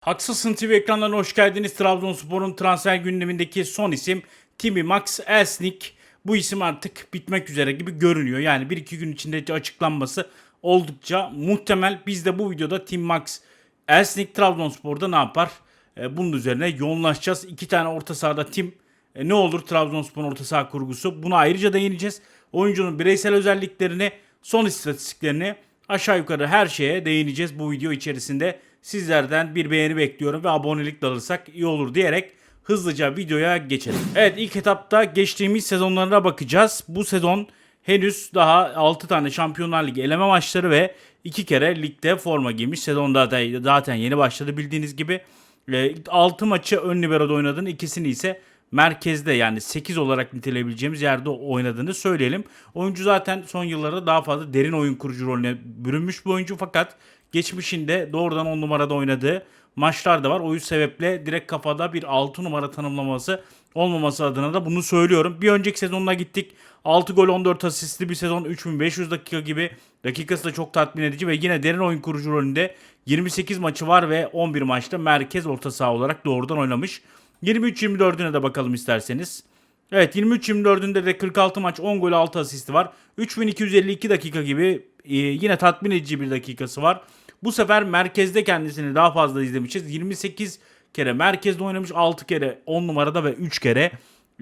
Haksızsın TV ekranlarına hoş geldiniz. Trabzonspor'un transfer gündemindeki son isim Timi Max Elsnik. Bu isim artık bitmek üzere gibi görünüyor. Yani 1-2 gün içinde açıklanması oldukça muhtemel. Biz de bu videoda Tim Max Elsnik Trabzonspor'da ne yapar? E, bunun üzerine yoğunlaşacağız. İki tane orta sahada Tim e, ne olur Trabzonspor'un orta saha kurgusu? Buna ayrıca değineceğiz. Oyuncunun bireysel özelliklerini, son istatistiklerini aşağı yukarı her şeye değineceğiz bu video içerisinde. Sizlerden bir beğeni bekliyorum ve abonelik de alırsak iyi olur diyerek hızlıca videoya geçelim. Evet ilk etapta geçtiğimiz sezonlarına bakacağız. Bu sezon henüz daha 6 tane Şampiyonlar Ligi eleme maçları ve 2 kere ligde forma giymiş. Sezonda da zaten yeni başladı bildiğiniz gibi. 6 maçı ön libero'da oynadığını ikisini ise merkezde yani 8 olarak niteleyebileceğimiz yerde oynadığını söyleyelim. Oyuncu zaten son yıllarda daha fazla derin oyun kurucu rolüne bürünmüş bir oyuncu fakat geçmişinde doğrudan 10 numarada oynadığı maçlar da var. O sebeple direkt kafada bir 6 numara tanımlaması olmaması adına da bunu söylüyorum. Bir önceki sezonuna gittik. 6 gol 14 asistli bir sezon 3500 dakika gibi. Dakikası da çok tatmin edici ve yine derin oyun kurucu rolünde 28 maçı var ve 11 maçta merkez orta saha olarak doğrudan oynamış. 23-24'üne de bakalım isterseniz. Evet 23-24'ünde de 46 maç 10 gol 6 asisti var. 3252 dakika gibi e, yine tatmin edici bir dakikası var. Bu sefer merkezde kendisini daha fazla izlemişiz. 28 kere merkezde oynamış 6 kere 10 numarada ve 3 kere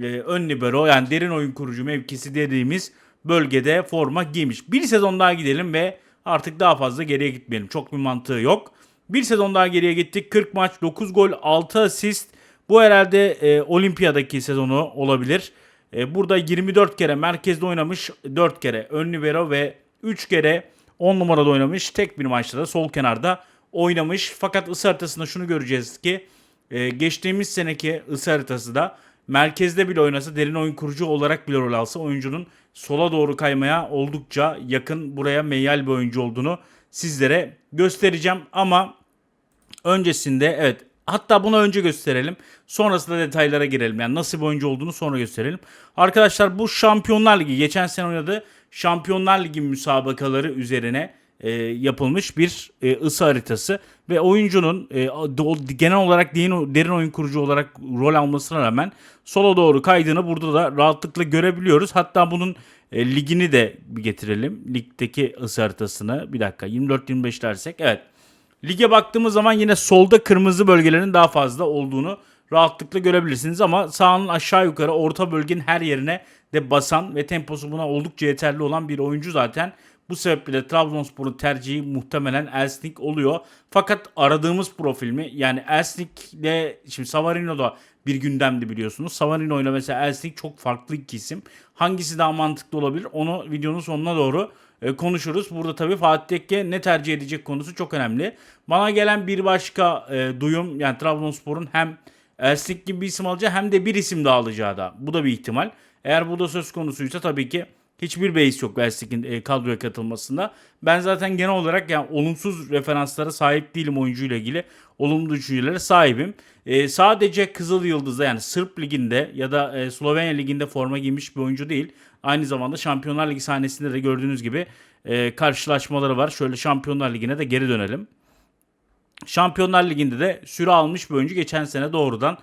e, ön libero yani derin oyun kurucu mevkisi dediğimiz bölgede forma giymiş. Bir sezon daha gidelim ve artık daha fazla geriye gitmeyelim. Çok bir mantığı yok. Bir sezon daha geriye gittik. 40 maç 9 gol 6 asist. Bu herhalde e, olimpiyadaki sezonu olabilir. E, burada 24 kere merkezde oynamış. 4 kere ön libero ve 3 kere 10 numarada oynamış. Tek bir maçta da sol kenarda oynamış. Fakat ısı haritasında şunu göreceğiz ki e, geçtiğimiz seneki ısı haritası da merkezde bile oynasa derin oyun kurucu olarak bile rol alsa oyuncunun sola doğru kaymaya oldukça yakın buraya meyyal bir oyuncu olduğunu sizlere göstereceğim. Ama öncesinde evet Hatta bunu önce gösterelim. Sonrasında detaylara girelim. Yani nasıl bir oyuncu olduğunu sonra gösterelim. Arkadaşlar bu Şampiyonlar Ligi geçen sene oynadığı Şampiyonlar Ligi müsabakaları üzerine e, yapılmış bir e, ısı haritası ve oyuncunun e, genel olarak derin, derin oyun kurucu olarak rol almasına rağmen sola doğru kaydığını burada da rahatlıkla görebiliyoruz. Hatta bunun e, ligini de getirelim. Ligdeki ısı haritasını bir dakika 24-25 dersek evet. Lige baktığımız zaman yine solda kırmızı bölgelerin daha fazla olduğunu rahatlıkla görebilirsiniz ama sahanın aşağı yukarı orta bölgenin her yerine de basan ve temposu buna oldukça yeterli olan bir oyuncu zaten. Bu sebeple de Trabzonspor'un tercihi muhtemelen Elsnik oluyor. Fakat aradığımız profil mi? Yani Elsnik ile şimdi Savarino da bir gündemdi biliyorsunuz. Savarino ile mesela Elsnik çok farklı iki isim. Hangisi daha mantıklı olabilir? Onu videonun sonuna doğru konuşuruz. Burada tabii Fatih Tekke ne tercih edecek konusu çok önemli. Bana gelen bir başka e, duyum yani Trabzonspor'un hem Elsnik gibi bir isim alacağı hem de bir isim daha alacağı da. Bu da bir ihtimal. Eğer bu da söz konusuysa tabii ki hiçbir beis yok Elsnik'in e, kadroya katılmasında. Ben zaten genel olarak yani olumsuz referanslara sahip değilim oyuncuyla ilgili. Olumlu düşüncelere sahibim. E, sadece Kızıl Yıldız'da yani Sırp Ligi'nde ya da e, Slovenya Ligi'nde forma giymiş bir oyuncu değil. Aynı zamanda Şampiyonlar Ligi sahnesinde de gördüğünüz gibi e, karşılaşmaları var. Şöyle Şampiyonlar Ligi'ne de geri dönelim. Şampiyonlar Ligi'nde de süre almış bir oyuncu geçen sene doğrudan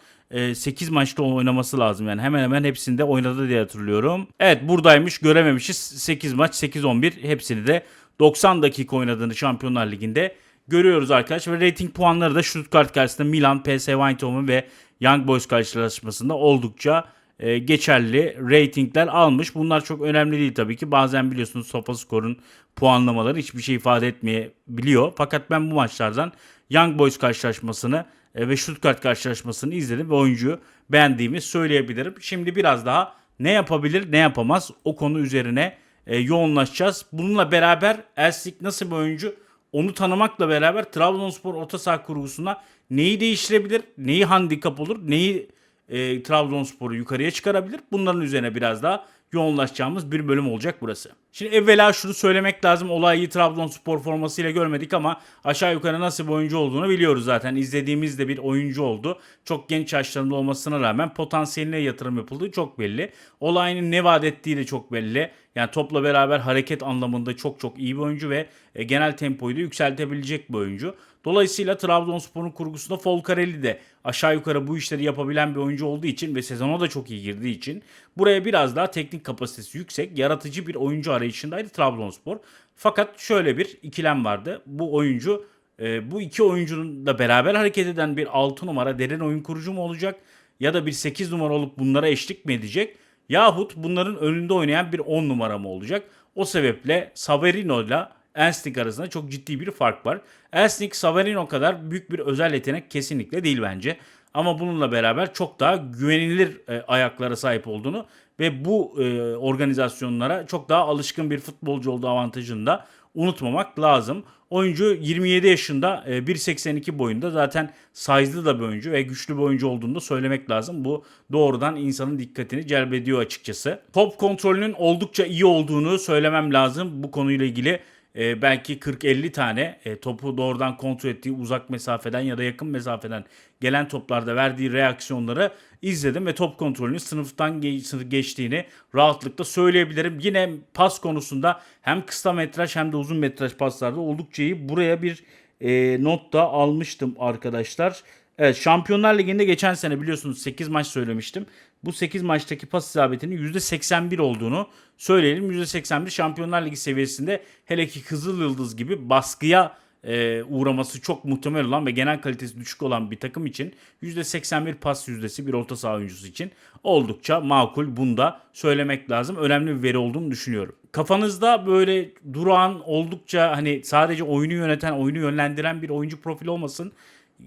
8 maçta oynaması lazım. Yani hemen hemen hepsinde oynadı diye hatırlıyorum. Evet buradaymış görememişiz. 8 maç 8-11 hepsini de 90 dakika oynadığını Şampiyonlar Ligi'nde görüyoruz arkadaşlar. Ve rating puanları da Stuttgart karşısında Milan, PSV Eindhoven ve Young Boys karşılaşmasında oldukça e, geçerli ratingler almış. Bunlar çok önemli değil tabii ki. Bazen biliyorsunuz SofaScore'un puanlamaları hiçbir şey ifade etmeyebiliyor. Fakat ben bu maçlardan Young Boys karşılaşmasını e, ve Stuttgart karşılaşmasını izledim ve oyuncuyu beğendiğimi söyleyebilirim. Şimdi biraz daha ne yapabilir ne yapamaz o konu üzerine e, yoğunlaşacağız. Bununla beraber Elsik nasıl bir oyuncu onu tanımakla beraber Trabzonspor orta saha kurgusuna neyi değiştirebilir, neyi handikap olur, neyi e, Trabzonspor'u yukarıya çıkarabilir. Bunların üzerine biraz daha yoğunlaşacağımız bir bölüm olacak burası. Şimdi evvela şunu söylemek lazım. Olayı Trabzonspor formasıyla görmedik ama aşağı yukarı nasıl bir oyuncu olduğunu biliyoruz zaten. İzlediğimizde bir oyuncu oldu. Çok genç yaşlarında olmasına rağmen potansiyeline yatırım yapıldığı çok belli. Olayın ne vaat ettiği de çok belli. Yani topla beraber hareket anlamında çok çok iyi bir oyuncu ve e, genel tempoyu da yükseltebilecek bir oyuncu. Dolayısıyla Trabzonspor'un kurgusunda Folcarelli de aşağı yukarı bu işleri yapabilen bir oyuncu olduğu için ve sezona da çok iyi girdiği için buraya biraz daha teknik kapasitesi yüksek, yaratıcı bir oyuncu arayışındaydı Trabzonspor. Fakat şöyle bir ikilem vardı. Bu oyuncu e, bu iki oyuncunun da beraber hareket eden bir 6 numara derin oyun kurucu mu olacak ya da bir 8 numara olup bunlara eşlik mi edecek yahut bunların önünde oynayan bir 10 numara mı olacak? O sebeple Saverino ile Enslik arasında çok ciddi bir fark var. Enslik Saverino kadar büyük bir özel yetenek kesinlikle değil bence. Ama bununla beraber çok daha güvenilir e, ayaklara sahip olduğunu ve bu e, organizasyonlara çok daha alışkın bir futbolcu olduğu avantajını da unutmamak lazım. Oyuncu 27 yaşında e, 1.82 boyunda zaten size'lı da bir oyuncu ve güçlü bir oyuncu olduğunu da söylemek lazım. Bu doğrudan insanın dikkatini celbediyor açıkçası. Top kontrolünün oldukça iyi olduğunu söylemem lazım bu konuyla ilgili e, belki 40-50 tane e, topu doğrudan kontrol ettiği uzak mesafeden ya da yakın mesafeden gelen toplarda verdiği reaksiyonları izledim ve top kontrolünün sınıftan ge- geçtiğini rahatlıkla söyleyebilirim. Yine pas konusunda hem kısa metraj hem de uzun metraj paslarda oldukça iyi. Buraya bir e, not da almıştım arkadaşlar. Evet Şampiyonlar Ligi'nde geçen sene biliyorsunuz 8 maç söylemiştim. Bu 8 maçtaki pas isabetinin %81 olduğunu söyleyelim. %81 Şampiyonlar Ligi seviyesinde hele ki Kızıl Yıldız gibi baskıya e, uğraması çok muhtemel olan ve genel kalitesi düşük olan bir takım için %81 pas yüzdesi bir orta saha oyuncusu için oldukça makul. Bunu da söylemek lazım. Önemli bir veri olduğunu düşünüyorum. Kafanızda böyle duran oldukça hani sadece oyunu yöneten, oyunu yönlendiren bir oyuncu profili olmasın.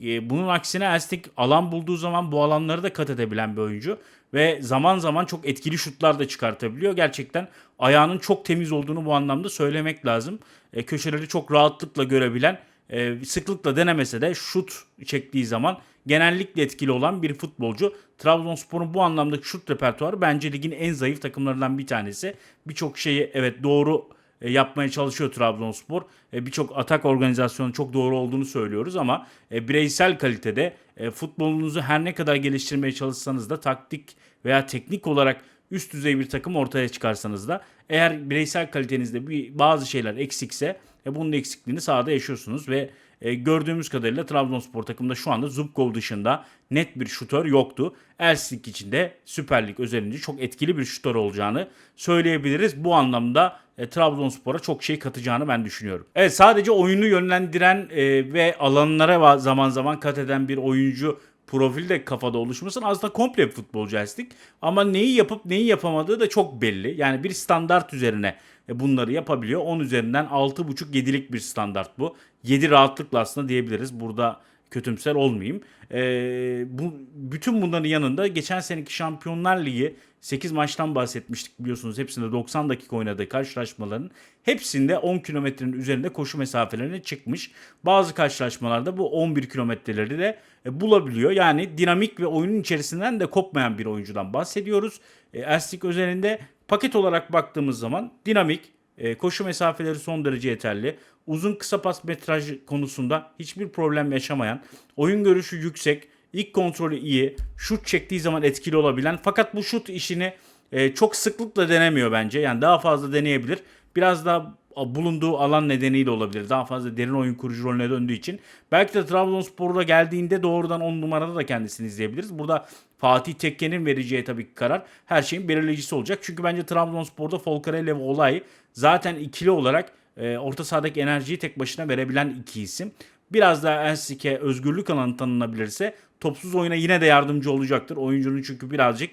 E, bunun aksine Elstik alan bulduğu zaman bu alanları da kat edebilen bir oyuncu. Ve zaman zaman çok etkili şutlar da çıkartabiliyor. Gerçekten ayağının çok temiz olduğunu bu anlamda söylemek lazım. E, köşeleri çok rahatlıkla görebilen, e, sıklıkla denemese de şut çektiği zaman genellikle etkili olan bir futbolcu. Trabzonspor'un bu anlamdaki şut repertuarı bence ligin en zayıf takımlarından bir tanesi. Birçok şeyi evet doğru e, yapmaya çalışıyor Trabzonspor. E, Birçok atak organizasyonu çok doğru olduğunu söylüyoruz ama e, bireysel kalitede futbolunuzu her ne kadar geliştirmeye çalışsanız da taktik veya teknik olarak üst düzey bir takım ortaya çıkarsanız da eğer bireysel kalitenizde bir bazı şeyler eksikse bunun eksikliğini sahada yaşıyorsunuz ve e, gördüğümüz kadarıyla Trabzonspor takımında şu anda Zubkov dışında net bir şutör yoktu. Elsik için de Süper Lig özelinde çok etkili bir şutör olacağını söyleyebiliriz. Bu anlamda e, Trabzonspor'a çok şey katacağını ben düşünüyorum. Evet sadece oyunu yönlendiren e, ve alanlara zaman zaman kat eden bir oyuncu profili de kafada oluşmasın. Aslında komple bir futbolcu Elsik. Ama neyi yapıp neyi yapamadığı da çok belli. Yani bir standart üzerine e, bunları yapabiliyor. 10 üzerinden 6.5-7'lik bir standart bu. 7 rahatlıkla aslında diyebiliriz. Burada kötümser olmayayım. Ee, bu bütün bunların yanında geçen seneki Şampiyonlar Ligi 8 maçtan bahsetmiştik biliyorsunuz. Hepsinde 90 dakika oynadığı karşılaşmaların hepsinde 10 kilometrenin üzerinde koşu mesafelerine çıkmış. Bazı karşılaşmalarda bu 11 kilometreleri de e, bulabiliyor. Yani dinamik ve oyunun içerisinden de kopmayan bir oyuncudan bahsediyoruz. E, Elstik özelinde paket olarak baktığımız zaman dinamik, e, koşu mesafeleri son derece yeterli. Uzun kısa pas metraj konusunda hiçbir problem yaşamayan, oyun görüşü yüksek, ilk kontrolü iyi, şut çektiği zaman etkili olabilen fakat bu şut işini e, çok sıklıkla denemiyor bence. Yani daha fazla deneyebilir. Biraz daha bulunduğu alan nedeniyle olabilir. Daha fazla derin oyun kurucu rolüne döndüğü için. Belki de Trabzonspor'a geldiğinde doğrudan 10 numarada da kendisini izleyebiliriz. Burada Fatih Tekke'nin vereceği tabii ki karar her şeyin belirleyicisi olacak. Çünkü bence Trabzonspor'da Folcarelli ve Olay zaten ikili olarak e, orta sahadaki enerjiyi tek başına verebilen iki isim. Biraz daha Ensik'e özgürlük alanı tanınabilirse topsuz oyuna yine de yardımcı olacaktır. Oyuncunun çünkü birazcık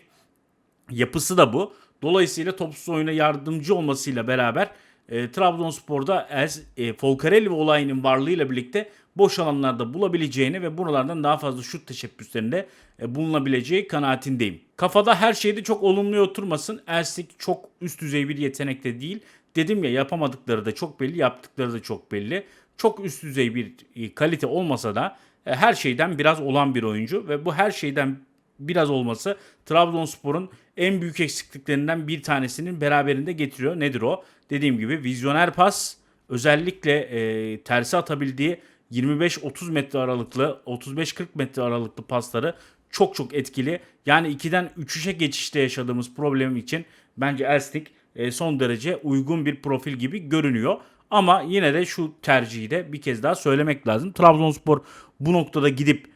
yapısı da bu. Dolayısıyla topsuz oyuna yardımcı olmasıyla beraber e, Trabzonspor'da Ez, e, Folcarelli ve olayının varlığıyla birlikte boş alanlarda bulabileceğini ve buralardan daha fazla şut teşebbüslerinde e, bulunabileceği kanaatindeyim. Kafada her şeyde çok olumlu oturmasın. Elsik çok üst düzey bir yetenekte değil. Dedim ya yapamadıkları da çok belli, yaptıkları da çok belli. Çok üst düzey bir e, kalite olmasa da e, her şeyden biraz olan bir oyuncu ve bu her şeyden biraz olması Trabzonspor'un en büyük eksikliklerinden bir tanesinin beraberinde getiriyor. Nedir o? Dediğim gibi vizyoner pas özellikle e, tersi atabildiği 25-30 metre aralıklı 35-40 metre aralıklı pasları çok çok etkili. Yani 2'den 3'e geçişte yaşadığımız problem için bence Elstik e, son derece uygun bir profil gibi görünüyor. Ama yine de şu tercihi de bir kez daha söylemek lazım. Trabzonspor bu noktada gidip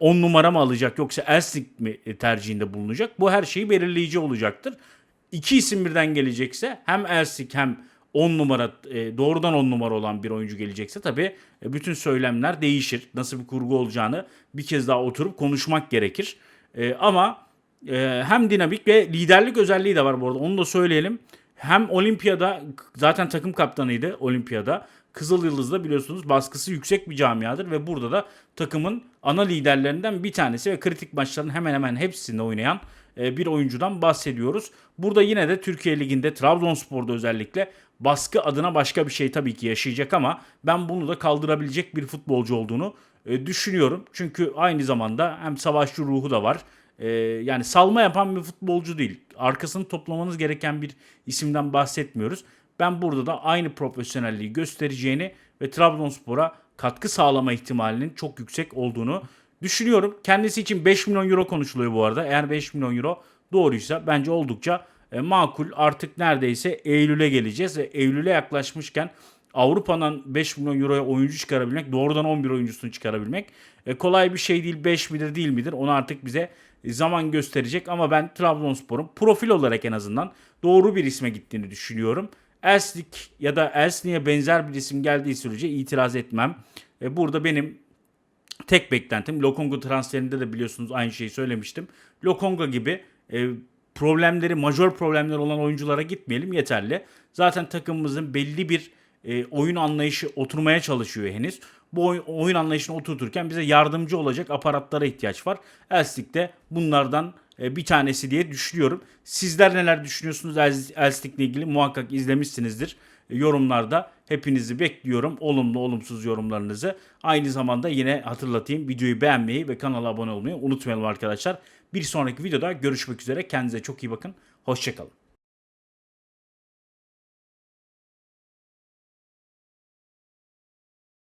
10 numara mı alacak yoksa Elsnik mi e, tercihinde bulunacak? Bu her şeyi belirleyici olacaktır. İki isim birden gelecekse hem Elsik hem 10 numara e, doğrudan 10 numara olan bir oyuncu gelecekse tabii e, bütün söylemler değişir. Nasıl bir kurgu olacağını bir kez daha oturup konuşmak gerekir. E, ama e, hem dinamik ve liderlik özelliği de var bu arada. Onu da söyleyelim. Hem olimpiyada zaten takım kaptanıydı olimpiyada. Kızıl Yıldız'da biliyorsunuz baskısı yüksek bir camiadır ve burada da takımın ana liderlerinden bir tanesi ve kritik maçların hemen hemen hepsinde oynayan e, bir oyuncudan bahsediyoruz. Burada yine de Türkiye Ligi'nde Trabzonspor'da özellikle baskı adına başka bir şey tabii ki yaşayacak ama ben bunu da kaldırabilecek bir futbolcu olduğunu e, düşünüyorum. Çünkü aynı zamanda hem savaşçı ruhu da var. E, yani salma yapan bir futbolcu değil. Arkasını toplamanız gereken bir isimden bahsetmiyoruz. Ben burada da aynı profesyonelliği göstereceğini ve Trabzonspor'a katkı sağlama ihtimalinin çok yüksek olduğunu düşünüyorum. Kendisi için 5 milyon euro konuşuluyor bu arada. Eğer 5 milyon euro doğruysa bence oldukça e, makul. Artık neredeyse Eylül'e geleceğiz ve Eylül'e yaklaşmışken Avrupa'dan 5 milyon euroya oyuncu çıkarabilmek, doğrudan 11 oyuncusunu çıkarabilmek e, kolay bir şey değil. 5 midir değil midir onu artık bize zaman gösterecek. Ama ben Trabzonspor'un profil olarak en azından doğru bir isme gittiğini düşünüyorum. Elslik ya da Elsni'ye benzer bir isim geldiği sürece itiraz etmem. E, burada benim tek beklentim Lokonga transferinde de biliyorsunuz aynı şeyi söylemiştim. Lokonga gibi e, problemleri, majör problemleri olan oyunculara gitmeyelim yeterli. Zaten takımımızın belli bir e, oyun anlayışı oturmaya çalışıyor henüz. Bu oy- oyun anlayışını oturturken bize yardımcı olacak aparatlara ihtiyaç var. Elstik de bunlardan bir tanesi diye düşünüyorum. Sizler neler düşünüyorsunuz Els- Elstik'le ilgili muhakkak izlemişsinizdir E, yorumlarda. Hepinizi bekliyorum. Olumlu olumsuz yorumlarınızı. Aynı zamanda yine hatırlatayım videoyu beğenmeyi ve kanala abone olmayı unutmayalım arkadaşlar. Bir sonraki videoda görüşmek üzere. Kendinize çok iyi bakın. Hoşçakalın.